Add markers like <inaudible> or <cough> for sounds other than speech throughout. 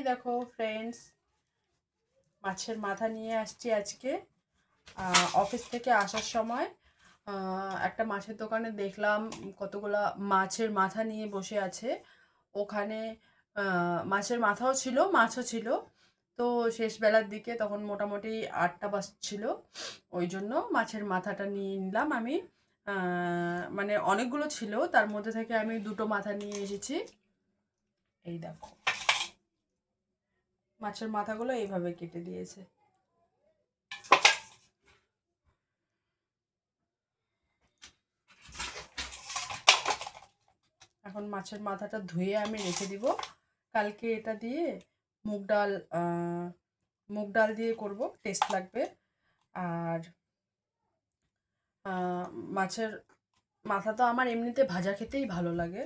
এই দেখো ফ্রেন্ডস মাছের মাথা নিয়ে আসছি আজকে। অফিস থেকে আসার সময় একটা মাছের দোকানে দেখলাম কতগুলা মাছের মাথা নিয়ে বসে আছে। ওখানে মাছের মাথাও ছিল, মাছও ছিল। তো শেষ বেলার দিকে তখন মোটামুটি আটটা বাজছিল। ওই জন্য মাছের মাথাটা নিয়ে নিলাম আমি। মানে অনেকগুলো ছিল, তার মধ্যে থেকে আমি দুটো মাথা নিয়ে এসেছি। এই দেখো। মাছের মাথাগুলো এইভাবে কেটে দিয়েছে। এখন মাছের মাথাটা ধুয়ে আমি রেখে দিব। কালকে এটা দিয়ে মুগ ডাল মুগ ডাল দিয়ে করব, টেস্ট লাগবে। আর মাছের মাথা তো আমার এমনিতে ভাজা খেতেই ভালো লাগে।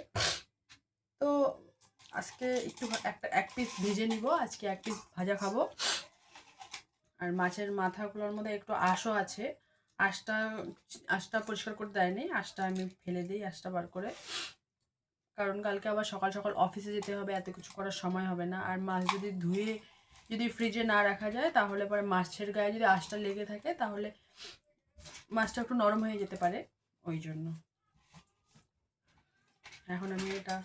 তো আজকে একটু একটা, এক পিস ভেজে নিব। আজকে এক পিস ভাজা খাব। আর মাছের মাথাগুলোর মধ্যে একটু আঁশও আছে। আঁশটা আঁশটা পরিষ্কার করে দেয়নি। আঁশটা আমি ফেলে দিই, আঁশটা বার করে। কারণ কালকে আবার সকাল সকাল অফিসে যেতে হবে, এত কিছু করার সময় হবে না। আর মাছ যদি ধুয়ে, যদি ফ্রিজে না রাখা যায়, তাহলে পরে মাছের গায়ে যদি আঁশটা লেগে থাকে, তাহলে মাছটা একটু নরম হয়ে যেতে পারে। ওই জন্য। এখন আমি এটা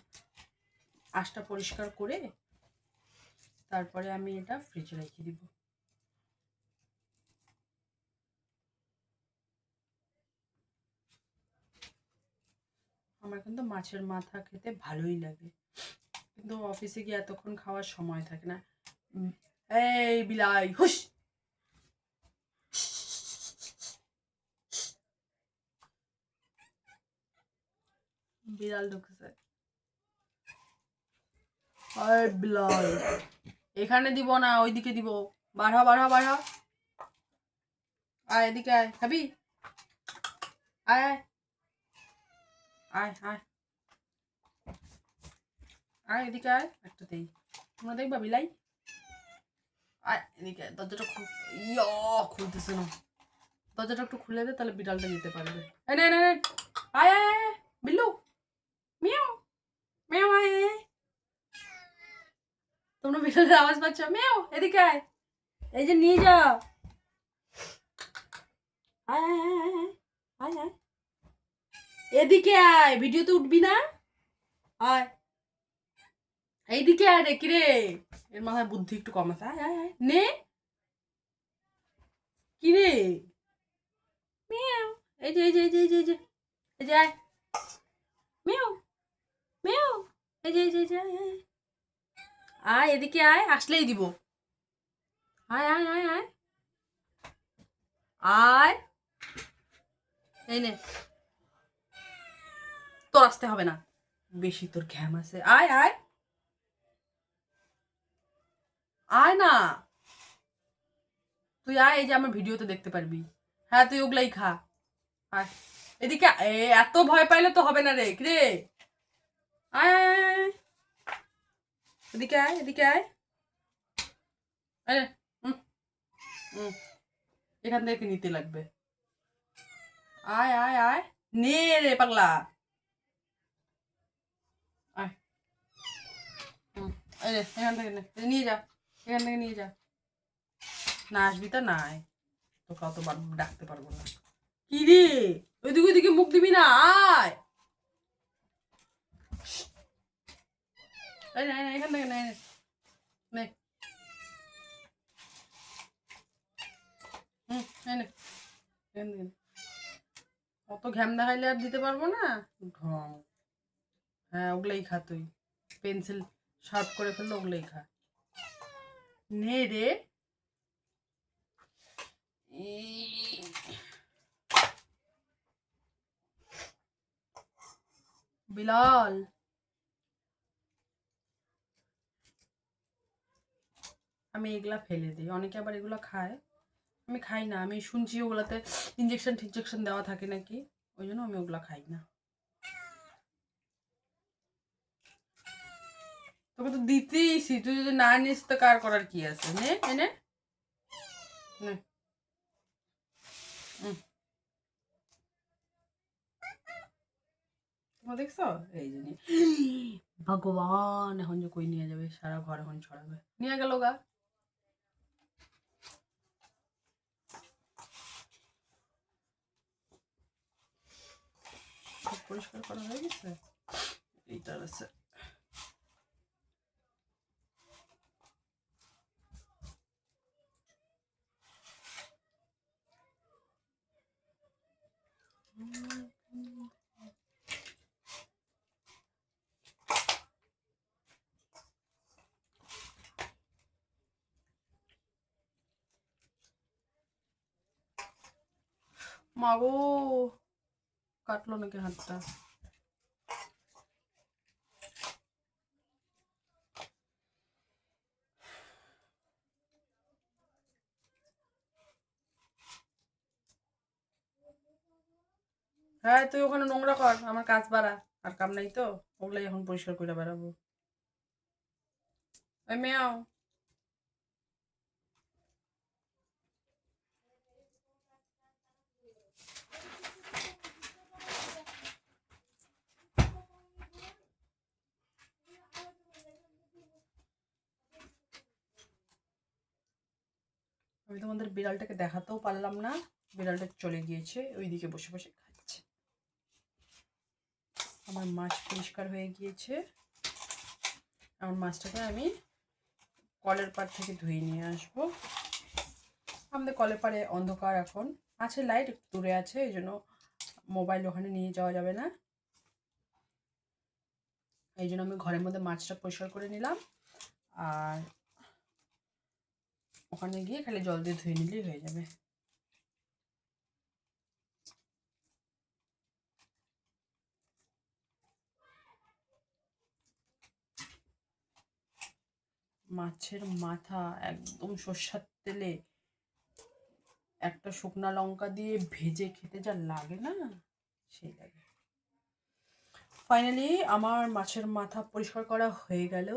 আঁশটা পরিষ্কার করে তারপরে আমি এটা ফ্রিজে রেখে দিব। আমার কিন্তু মাছের মাথা খেতে ভালোই লাগে। কিন্তু অফিসে গিয়ে এতক্ষণ খাওয়ার সময় থাকে না। এই বিলাই হুস বিড়াল ঢুকেছে। এখানে দিব না, ওইদিকে দিব। বাড়া বাড়া বাড়া আয় এদিকে আয়, খাবি? আয় আয়। আয় আয়। আয় এদিকে আয়, একটা দেই। তোমরা দেখবা বিলাই? আয় এদিকে দরজাটা ইয়া, খুলতেছে না। দরজাটা একটু খুলে দে, তাহলে বিড়ালটা যেতে পারবে। এই নে নে নে। আয় আয় বিল্লু। মিয়াও। মিয়াও আয়। তোমরা বিড়ালের আওয়াজ পাচ্ছ? মিয়াও, এদিকে আয়। এই যে নিয়ে যা আয় আয় আয় ভিডিওতে উঠবি না? আয়। এইদিকে আয় রে, কিরে? এর মাথায় বুদ্ধি একটু কম আছে। আয় আয় নে। কিরে? মিয়াও। এই যে এই যে এই যে এই যে এই যে। এই যে, আয়। মিয়াও মিয়াও। এই যে এই যে এই যে আয় আয়। আয় এদিকে আয় আসলেই দিব। আয় আয় আয় আয়। আয়। এই নে। তোর আসতে হবে না। বেশি তোর ঘ্যাম আছে। আয় আয়। আয় না। তুই আয় এই যে আমার ভিডিওতে দেখতে পারবি। হ্যাঁ তুই ওগুলাই খা। আয়। এদিকে এত ভয় পাইলে তো হবে না রে। রে আয় আয়, আয়। এদিকে আয় এদিকে আয়। আরে হুম এখান থেকে নিতে লাগবে। আয় আয় আয়। নে রে পাগলা। এখান থেকে নিয়ে যা, এখান থেকে নিয়ে যা। না আসবি তো, নাই। তোকে অত বার ডাকতে পারব না। কি রে? ওইদিকে ওইদিকে মুখ দিবি না, আয়। এই নে, এই নে, এখান থেকে নে নে। নে হুম নে এখান থেকে নে। অত ঘ্যাম দেখাইলে আর দিতে পারব না? ঢং হ্যাঁ ওগুলাই খা তুই। পেন্সিল শার্প করে ফেললে ওগুলাই খা। নে রে। বিলাল। আমি এগুলা ফেলে দিই। অনেকে আবার এগুলো খায়। আমি খাই না। আমি শুনছি ওগুলাতে ইঞ্জেকশন টিনজেকশন দেওয়া থাকে নাকি? ওই জন্য আমি ওগুলা খাই না। তোকে তো দিতেইছি। তুই যদি না নিস তো কার করার কি আছে? নে এনে দেখছ? এই যে নিয়ে <gasps> ভগবান, এখন যে কই নিয়ে যাবে? সারা ঘর এখন ছড়াবে। নিয়ে গেল গা। সব পরিষ্কার করা হয়ে গেছে এইটার আছে মাগো কাটলো নাকি হাতটা? হ্যাঁ তুই ওখানে নোংরা কর, আমার কাজ বাড়া। আর কাম নাই তো, ওগুলাই এখন পরিষ্কার করে বেড়াবো। মেয়াও। আমি তোমাদের বিড়ালটাকে দেখাতেও পারলাম না। বিড়ালটা চলে গিয়েছে, ওইদিকে বসে বসে খাচ্ছে। আমার মাছ পরিষ্কার হয়ে গিয়েছে। আমার মাছটাকে আমি কলের পাড় থেকে ধুয়ে নিয়ে আসব। আমাদের কলের পাড়ে অন্ধকার এখন। আছে লাইট দূরে আছে, এই জন্য মোবাইল ওখানে নিয়ে যাওয়া যাবে না। এই জন্য আমি ঘরের মধ্যে মাছটা পরিষ্কার করে নিলাম। আর ওখানে গিয়ে খালি জল দিয়ে ধুয়ে নিলেই হয়ে যাবে। মাছের মাথা একদম সর্ষার তেলে একটা শুকনা লঙ্কা দিয়ে ভেজে খেতে যা লাগে না, সেই লাগে। ফাইনালি আমার মাছের মাথা পরিষ্কার করা হয়ে গেল।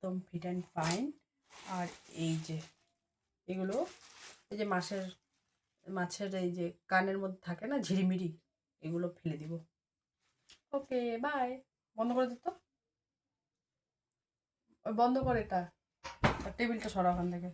একদম ফিট অ্যান্ড ফাইন আর এই যে, এগুলো এই যে মাছের মাছের এই যে কানের মধ্যে থাকে না ঝিরিমিরি, এগুলো ফেলে দিব। ওকে বাই বন্ধ করে দিত বন্ধ করে এটা। টেবিলটা সরা ওখান থেকে।